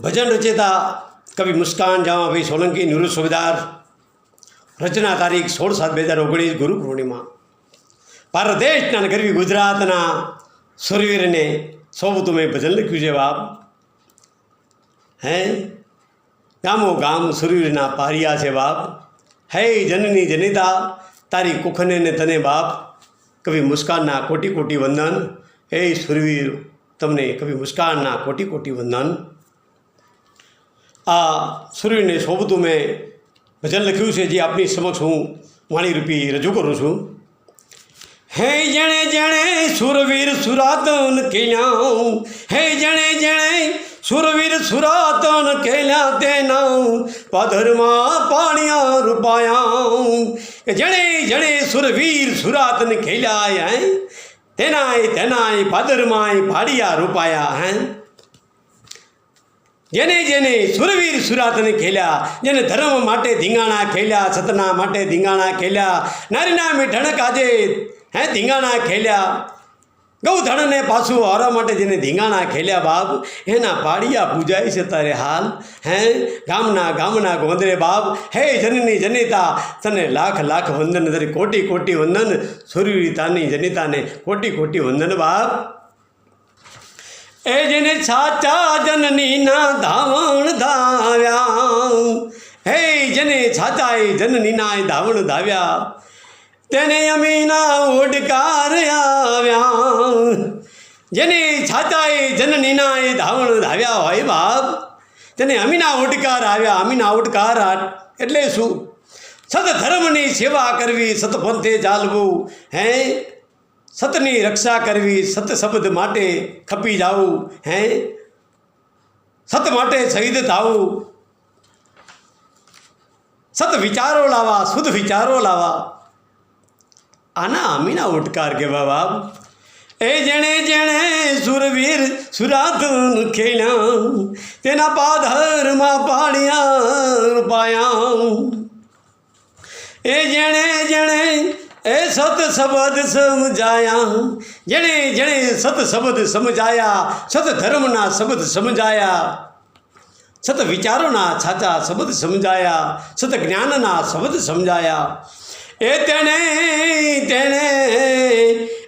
ભજન રચેતા કવિ મુસ્કાન જામાભાઈ સોલંકી, નિવૃત્ત સુબેદાર, રચના તારીખ સોળ સાત બે હજાર ઓગણીસ, ગુરુ પૂર્ણિમા. ભારત દેશના ગરવી ગુજરાતના સુરવીરને સૌ તમે ભજન લખ્યું છે બાપ. હે? ગામો ગામ સુરવીરના પારિયા છે બાપ. હે જનની જનિતા, તારી કુખને ને તને બાપ. કવિ મુસ્કાનના કોટી કોટી વંદન. હે સુરવીર તમને કવિ મુસ્કાનના કોટી કોટી વંદન. આ સૂર્યને શોભતું મેં ભજન લખ્યું છે, જે આપની સમક્ષ હું વાણીરૂપી રજૂ કરું છું. હે જણે જણે સુરવીર સુરાતન કેલ્યા હે જણે જણે સુરવીર સુરાતન કેલ્યા તેના પાધરમાં પાણિયા રૂપાયા જણે જણે સુરવીર સુરાતન ખેલ્યા હે, તેનાય તેનાય પાદરમાંય પાડિયા રૂપાયા, હે. જેને જેને સુરવીર સુરાતને ખેલ્યા, જેને ધર્મ માટે ધીંગાણા ખેલ્યા, સતના માટે ધીંગાણા ખેલ્યા, નારીના મીઠણક આજે, હે, ધીંગાણા ખેલ્યા. ગૌધણને પાછું હારવા માટે જેને ધીંગાણા ખેલ્યા બાપ, એના પાડિયા પૂજાય છે તારે હાલ, હે, ગામના ગામના ગોંદરે બાપ, હે, જનની જનિતા, તને લાખ લાખ વંદન તારી કોટી કોટી વંદન, સુરવીરતાની જનિતાને કોટી કોટી વંદન બાપ. એ જેને સાચા જનનીના ધાવણ ધાવ્યા. હે જેને સાચા જનનીના ધાવણ ધાવ્યા. તેને અમીના ઓડકાર આવ્યા. જેને એ જનનીના એ ધાવણ ધાવ્યા હોય બાપ, તેને અમીના ઓડકાર આવ્યા. અમીના ઓડકાર એટલે શું? સત ધર્મની સેવા કરવી, સતપંથે ચાલવું. હે સતની રક્ષા કરવી, સત શબ્દ માટે ખપી જાવું, હે? સત માટે શહીદ થવું. સત વિચારો લાવા, શુદ્ધ વિચારો લાવા. આના અમીના ઉટકાર કહેવા બાપ. એ જેણે જેણે સુરવીર સુરાત ખેલ્યા, તેના પાધરમાં પાડ્યા પાયા. એ જેણે જેણે એ સત શબ્દ સમજાયા જેણે જેણે સત શબ્દ સમજાયા સત ધર્મના શબ્દ સમજાયા સત વિચારોના છાચા શબ્દ સમજાયા સત જ્ઞાનના શબ્દ સમજાયા. એ તેણે તેણે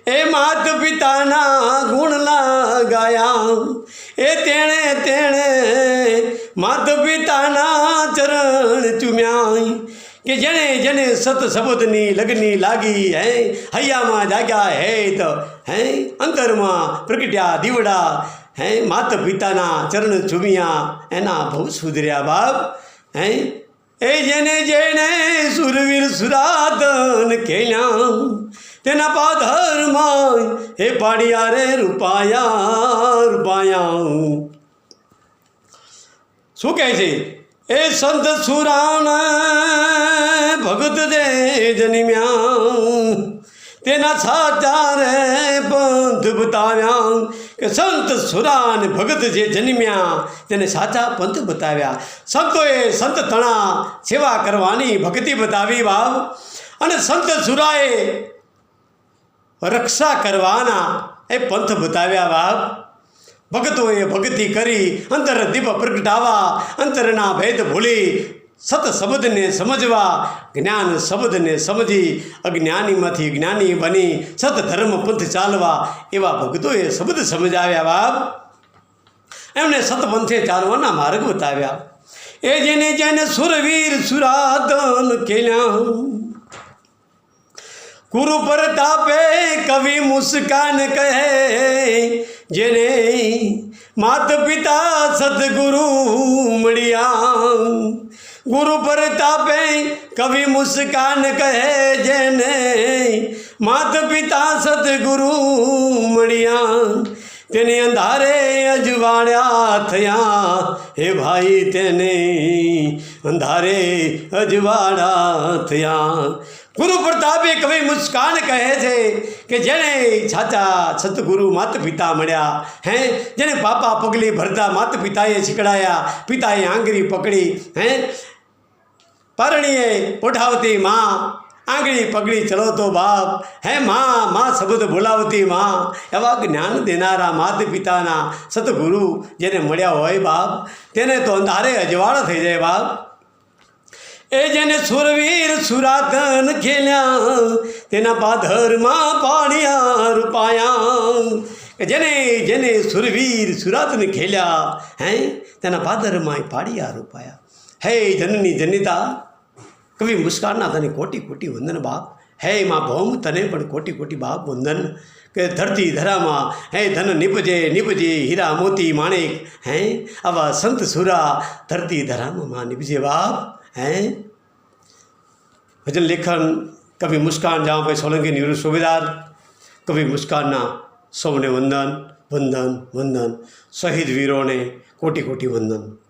એ માત પિતાના ગુણ લગાયા. એ તેણે તેણે માત પિતાના ચરણ ચૂમ્યા કે જેણે જેણે સત શબ્દની લગ્ની લાગી હે હૈયામાં જાગ્યા હે તો હે અંતરમાં પ્રગટ્યા દીવડા હે માત પિતાના ચરણ ચૂમ્યા એના બહુ સુધર્યા બાપ હે એ જેને જેને સુરવીર સુરાતન ખેલ્યા તેના પાધરમાં હે પાડિયા રે રૂપાયા રૂપાયા શું કહે છે? એ સંત સુરાણ ભગત દે જન્મ્યા. તેના સાચા રે પંથ બતાવ્યા કે સંત સુરાન ભગત જે જન્મ્યા, તેને સાચા પંથ બતાવ્યા. સંતોએ સંત તણા સેવા કરવાની ભક્તિ બતાવી ભાવ અને સંત સુરાએ રક્ષા કરવાના એ પંથ બતાવ્યા બાપ ભગતોએ ભક્તિ કરી, અંતર દીપ પ્રગટાવા, અંતરના ભેદ ભૂલી સત શબ્દને સમજવા, જ્ઞાન શબ્દને સમજી, અજ્ઞાનીમાંથી જ્ઞાની બની, સત ધર્મ પંથ ચાલવા, એવા ભક્તોએ શબ્દ સમજાવ્યા બાપ. એમણે સતપંથે ચાલવાના માર્ગ બતાવ્યા. એ જેને જેને સુરવીર સુરાધન કેલ્યા. ગુરુ પ્રતાપે કવિ મુસ્કાન કહે, જેને માત પિતા સદગુરુ મળ્યા. ગુરુ પ્રતાપે કવિ મુસ્કાન કહે જેને માત પિતા સદગુરુ મળ્યા તેને અંધારે અજવાળ્યા થયા હે ભાઈ તેને અંધારે અજવાળા થયા ગુરુ પ્રતાપે કવિ મુસ્કાન કહે છે કે જેણે સાચા સતગુરુ માતા પિતા મળ્યા હે જેને પાપા પગલી ભરતા માતા પિતાએ શીખડાયા પિતાએ આંગળી પકડી હે પરણીએ પોઢાવતી માં, આંગળી પગડી ચલાવતો બાપ, હે માં માં શબ્દ બોલાવતી માં, એવા જ્ઞાન દેનારા માતા પિતાના સતગુરુ જેને મળ્યા હોય બાપ, તેને તો અંધારે અજવાળા થઈ જાય બાપ. એ જેને સુરવીર સુરાતન ખેલ્યા તેના પાધરમાં પાણ્યા રૂપાયા. જેને જેને સુરવીર સુરાતન ખેલ્યા હે, તેના પાધરમાં પાડ્યા રૂપાયા. હે જનની જનિતા, કવિ મુસ્કાનના તને કોટી કોટી વંદન બાપ. હે માં ભૌમ તને પણ કોટી કોટી બાપ વંદન. કે ધરતી ધરામાં, હે ધન નિપજે નિપજે હીરા મોતી માણેક હે આવા સંત સુરા, ધરતી ધરામાં માં નિપજે બાપ. હે ભજન લેખન, કવિ મુસ્કાન, જામભાઈ સોલંકી નિવૃત્ત સુબેદાર કવિ મુસ્કાનના સૌને વંદન વંદન વંદન. શહીદ વીરોને કોટી કોટી વંદન.